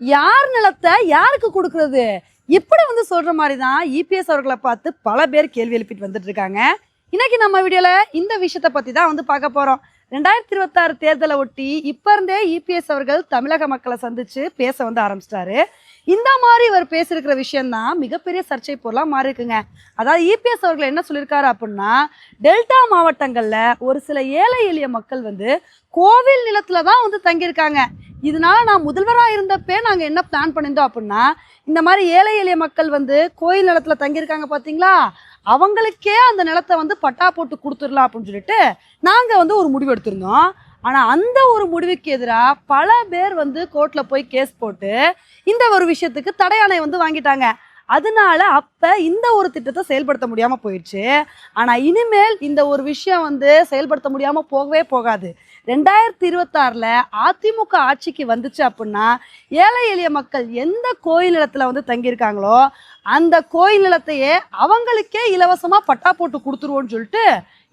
யார் நிலத்தை யாருக்கு கொடுக்கறது? இப்படி வந்து சொல்ற மாதிரி தான் இபிஎஸ் அவர்களை பார்த்து பல பேர் கேள்வி எழுப்பிட்டு வந்துட்டு இருக்காங்க. இன்னைக்கு நம்ம வீடியோல இந்த விஷயத்தை பத்தி தான் வந்து பார்க்க போறோம். ரெண்டாயிரத்தி இருபத்தாறு தேர்தலை ஒட்டி இப்ப இருந்தே இபிஎஸ் அவர்கள் தமிழக மக்களை சந்திச்சு பேச வந்து ஆரம்பிச்சிட்டாரு. இந்த மாதிரி இவர் பேசியிருக்கிற விஷயம்தான் மிகப்பெரிய சர்ச்சை பொருளாக மாறி இருக்குங்க அதாவது இபிஎஸ் அவர்கள் என்ன சொல்லியிருக்காரு அப்படின்னா டெல்டா மாவட்டங்களில் ஒரு சில ஏழை எளிய மக்கள் வந்து கோவில் நிலத்தில் தான் வந்து தங்கியிருக்காங்க. இதனால நான் முதல்வராக இருந்தப்பே நாங்கள் என்ன பிளான் பண்ணியிருந்தோம் அப்படின்னா இந்த மாதிரி ஏழை எளிய மக்கள் வந்து கோயில் நிலத்துல தங்கியிருக்காங்க பார்த்தீங்களா அவங்களுக்கே அந்த நிலத்தை வந்து பட்டா போட்டு கொடுத்துடலாம் அப்படின்னு சொல்லிட்டு நாங்கள் வந்து ஒரு முடிவு எடுத்திருந்தோம். ஆனால் அந்த ஒரு முடிவுக்கு எதிராக பல பேர் வந்து கோர்ட்டில் போய் கேஸ் போட்டு இந்த ஒரு விஷயத்துக்கு தடையாணை வந்து வாங்கிட்டாங்க. அதனால அப்போ இந்த ஒரு திட்டத்தை செயல்படுத்த முடியாமல் போயிடுச்சு ஆனால் இனிமேல் இந்த ஒரு விஷயம் வந்து செயல்படுத்த முடியாமல் போகவே போகாது. ரெண்டாயிரத்தி இருபத்தாறில் அதிமுக ஆட்சிக்கு வந்துச்சு அப்படின்னா ஏழை எளிய மக்கள் எந்த கோயில் நிலத்தில் வந்து தங்கியிருக்காங்களோ அந்த கோயில் நிலத்தையே அவங்களுக்கே இலவசமாக பட்டா போட்டு கொடுத்துருவோன்னு சொல்லிட்டு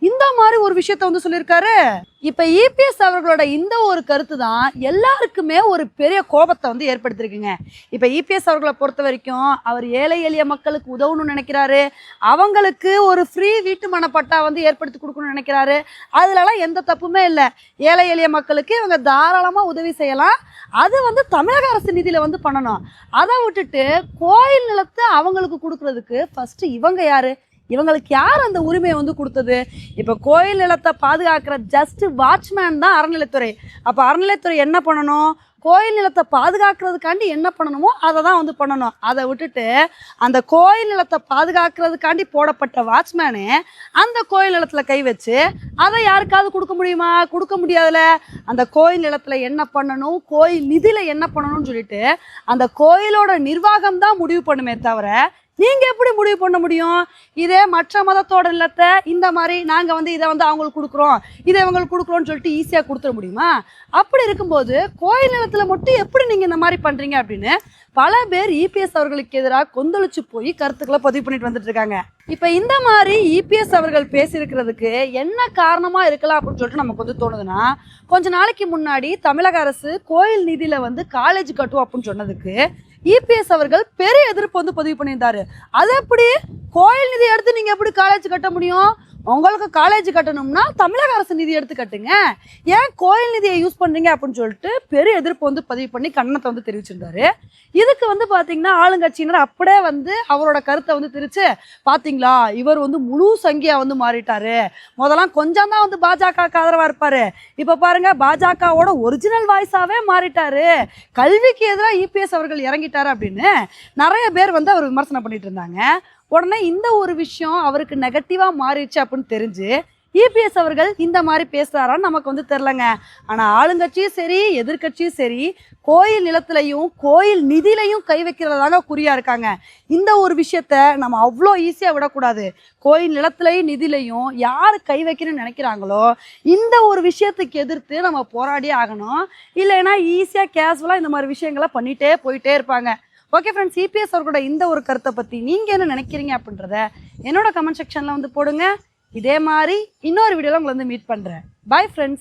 இந்த மாதிரி ஒரு விஷயத்த வந்து சொல்லியிருக்காரு. இப்ப இபிஎஸ் அவர்களோட இந்த ஒரு கருத்து தான் எல்லாருக்குமே ஒரு பெரிய கோபத்தை வந்து ஏற்படுத்திருக்குங்க இப்ப இபிஎஸ் அவர்களை பொறுத்த வரைக்கும் அவர் ஏழை எளிய மக்களுக்கு உதவணும்னு நினைக்கிறாரு. அவங்களுக்கு ஒரு ஃப்ரீ வீட்டு மனப்பட்டா வந்து ஏற்படுத்தி கொடுக்கணும்னு நினைக்கிறாரு. அதுலலாம் எந்த தப்புமே இல்லை. ஏழை எளிய மக்களுக்கு இவங்க தாராளமா உதவி செய்யலாம். அது வந்து தமிழக அரசு நிதியில வந்து பண்ணணும். அதை விட்டுட்டு கோயில் நிலத்தை அவங்களுக்கு கொடுக்கறதுக்கு ஃபர்ஸ்ட் இவங்க யாரு? இவங்களுக்கு யார் அந்த உரிமையை வந்து கொடுத்தது? இப்போ கோயில் நிலத்தை பாதுகாக்கிற ஜஸ்ட் வாட்ச்மேன் தான் அறநிலைத்துறை அப்போ அறநிலைத்துறை என்ன பண்ணணும்? கோயில் நிலத்தை பாதுகாக்கிறதுக்காண்டி என்ன பண்ணணுமோ அதை தான் வந்து பண்ணணும். அதை விட்டுட்டு அந்த கோயில் நிலத்தை பாதுகாக்கிறதுக்காண்டி போடப்பட்ட வாட்ச்மேனு அந்த கோயில் நிலத்தில் கை வச்சு அதை யாருக்காவது கொடுக்க முடியுமா? கொடுக்க முடியாதுல. அந்த கோயில் நிலத்தில் என்ன பண்ணணும்? கோயில் நிதியில் என்ன பண்ணணும்னு சொல்லிட்டு அந்த கோயிலோட நிர்வாகம் தான் முடிவு பண்ணுமே தவிர நீங்க எப்படி முடிவு பண்ண முடியும்? இதே மற்ற மதத்தோட இல்லத்தை இந்த மாதிரி நாங்க வந்து இதை வந்து அவங்களுக்கு கொடுக்குறோம். இதை இவங்களுக்கு கொடுக்குறோம்னு சொல்லிட்டு ஈஸியா கொடுத்துட முடியுமா? அப்படி இருக்கும்போது கோயில் நிலத்துல மட்டும் எப்படி நீங்க இந்த மாதிரி பண்றீங்க அப்படின்னு பல பேர் இபிஎஸ் அவர்களுக்கு எதிராக கொந்தளிச்சு போய் கருத்துக்களை பதிவு பண்ணிட்டு வந்துட்டு இருக்காங்க. இப்ப இந்த மாதிரி இபிஎஸ் அவர்கள் பேசியிருக்கிறதுக்கு என்ன காரணமா இருக்கலாம் அப்படின்னு சொல்லிட்டு நமக்கு வந்து தோணுதுன்னா கொஞ்ச நாளைக்கு முன்னாடி தமிழக அரசு கோயில் நிதியில வந்து காலேஜ் கட்டுவோம் அப்படின்னு சொன்னதுக்கு இபிஎஸ் அவர்கள் பெரிய எதிர்ப்பு வந்து பதிவு பண்ணியிருந்தாரு. அது எப்படி? கோயில் நிதி எடுத்து நீங்க எப்படி காலேஜ் கட்ட முடியும்? உங்களுக்கு காலேஜ் கட்டணும்னா தமிழக அரசு நிதி எடுத்து கட்டுங்க. ஏன் கோயில் நிதியை யூஸ் பண்ணுறீங்க அப்படின்னு சொல்லிட்டு பெரிய எதிர்ப்பு வந்து பதிவு பண்ணி கண்ணத்தை வந்து தெரிவிச்சிருந்தாரு. இதுக்கு வந்து பார்த்தீங்கன்னா ஆளுங்கட்சியினர் அப்படியே வந்து அவரோட கருத்தை வந்து திரிச்சு பார்த்தீங்களா இவர் வந்து முழு சங்கியாக வந்து மாறிட்டாரு. முதலாம் கொஞ்சம் தான் வந்து பாஜக ஆதரவாக இருப்பாரு. இப்போ பாருங்க பாஜகவோட ஒரிஜினல் வாய்ஸாகவே மாறிட்டாரு. கல்விக்கு எதிராக இபிஎஸ் அவர்கள் இறங்கிட்டாரு அப்படின்னு நிறைய பேர் வந்து அவர் விமர்சனம் பண்ணிட்டு இருந்தாங்க. உடனே இந்த ஒரு விஷயம் அவருக்கு நெகட்டிவாக மாறிடுச்சு அப்படின்னு தெரிஞ்சு இபிஎஸ் அவர்கள் இந்த மாதிரி பேசுகிறாரான்னு நமக்கு வந்து தெரிலங்க ஆனால் ஆளுங்கட்சியும் சரி எதிர்க்கட்சியும் சரி கோயில் நிலத்திலையும் கோயில் நிதியிலையும் கை வைக்கிறதாங்க குறியாக இருக்காங்க. இந்த ஒரு விஷயத்த நம்ம அவ்வளோ ஈஸியாக விடக்கூடாது. கோயில் நிலத்திலையும் நிதியிலையும் யார் கை வைக்கணும்னு நினைக்கிறாங்களோ இந்த ஒரு விஷயத்துக்கு எதிர்த்து நம்ம போராடியே ஆகணும். இல்லைன்னா ஈஸியாக கேஷுவலாக இந்த மாதிரி விஷயங்களை பண்ணிகிட்டே போயிட்டே இருப்பாங்க. ஓகே ஃப்ரெண்ட்ஸ் சிபிஎஸ் அவர்களோட இந்த ஒரு கருத்தை பற்றி நீங்கள் என்ன நினைக்கிறீங்க அப்படின்றத என்னோட கமெண்ட் செக்ஷனில் வந்து போடுங்க. இதே மாதிரி இன்னொரு வீடியோவில் உங்களை வந்து மீட் பண்ணுறேன் பை ஃப்ரெண்ட்ஸ்